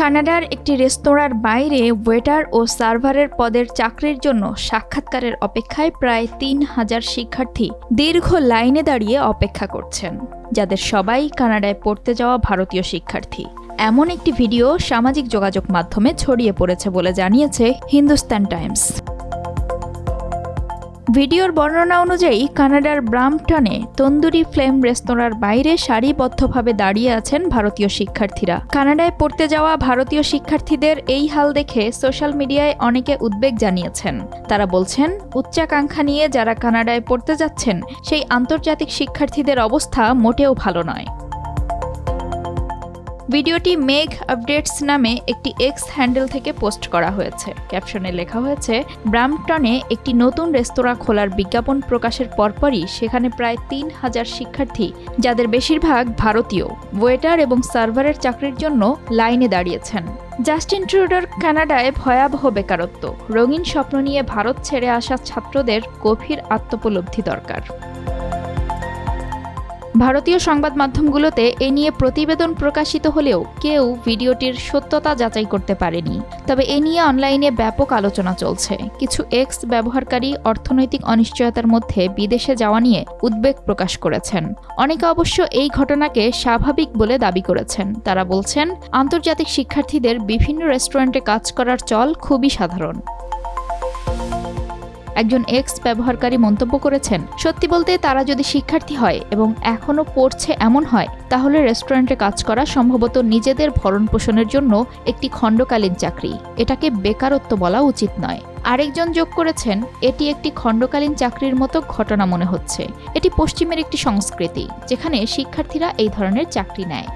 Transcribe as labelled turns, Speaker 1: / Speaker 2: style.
Speaker 1: কানাডার একটি রেস্তোরাঁর বাইরে ওয়েটার ও সার্ভারের পদের চাকরির জন্য সাক্ষাৎকারের অপেক্ষায় প্রায় তিন হাজার শিক্ষার্থী দীর্ঘ লাইনে দাঁড়িয়ে অপেক্ষা করছেন, যাদের সবাই কানাডায় পড়তে যাওয়া ভারতীয় শিক্ষার্থী। এমন একটি ভিডিও সামাজিক যোগাযোগ মাধ্যমে ছড়িয়ে পড়েছে বলে জানিয়েছে হিন্দুস্তান টাইমস। ভিডিওর বর্ণনা অনুযায়ী কানাডার ব্রামটনে তন্দুরি ফ্লেম রেস্তোরাঁর বাইরে সারিবদ্ধভাবে দাঁড়িয়ে আছেন ভারতীয় শিক্ষার্থীরা। কানাডায় পড়তে যাওয়া ভারতীয় শিক্ষার্থীদের এই হাল দেখে সোশ্যাল মিডিয়ায় অনেকে উদ্বেগ জানিয়েছেন। তারা বলছেন, উচ্চাকাঙ্ক্ষা নিয়ে যারা কানাডায় পড়তে যাচ্ছেন, সেই আন্তর্জাতিক শিক্ষার্থীদের অবস্থা মোটেও ভালো নয়। ভিডিওটি মেঘ আপডেটস নামে একটি এক্স হ্যান্ডেল থেকে পোস্ট করা হয়েছে। ক্যাপশনে লেখা হয়েছে, ব্রামটনে একটি নতুন রেস্তোরাঁ খোলার বিজ্ঞাপন প্রকাশের পরপরই সেখানে প্রায় তিন হাজার শিক্ষার্থী, যাদের বেশিরভাগ ভারতীয় ওয়েটার এবং সার্ভারের চাকরির জন্য লাইনে দাঁড়িয়েছেন। জাস্টিন ট্রুডোর কানাডায় ভয়াবহ বেকারত্ব, রঙিন স্বপ্ন নিয়ে ভারত ছেড়ে আসা ছাত্রদের গভীর আত্মোপলব্ধি দরকার। ভারতীয় সংবাদ মাধ্যমগুলোতে এ নিয়ে প্রতিবেদন প্রকাশিত হলেও কেউ ভিডিওটির সত্যতা যাচাই করতে পারেনি। তবে এ নিয়ে অনলাইনে ব্যাপক আলোচনা চলছে। কিছু এক্স ব্যবহারকারী অর্থনৈতিক অনিশ্চয়তার মধ্যে বিদেশে যাওয়া নিয়ে উদ্বেগ প্রকাশ করেছেন। অনেকে অবশ্য এই ঘটনাকে স্বাভাবিক বলে দাবি করেছেন। তারা বলছেন, আন্তর্জাতিক শিক্ষার্থীদের বিভিন্ন রেস্টুরেন্টে কাজ করার চল খুবই সাধারণ। একজন এক্স ব্যবহারকারী মন্তব্য করেছেন। সত্যি বলতে তারা যদি শিক্ষার্থী হয় এবং এখনও পড়ছে এমন হয়, তাহলে রেস্টুরেন্টে কাজ করা সম্ভবত নিজেদের ভরণ পোষণের জন্য একটি খণ্ডকালীন চাকরি। এটাকে বেকারত্ব বলা উচিত নয়। আরেকজন যোগ করেছেন, এটি একটি খণ্ডকালীন চাকরির মতো ঘটনা মনে হচ্ছে। এটি পশ্চিমের একটি সংস্কৃতি, যেখানে শিক্ষার্থীরা এই ধরনের চাকরি নেয়।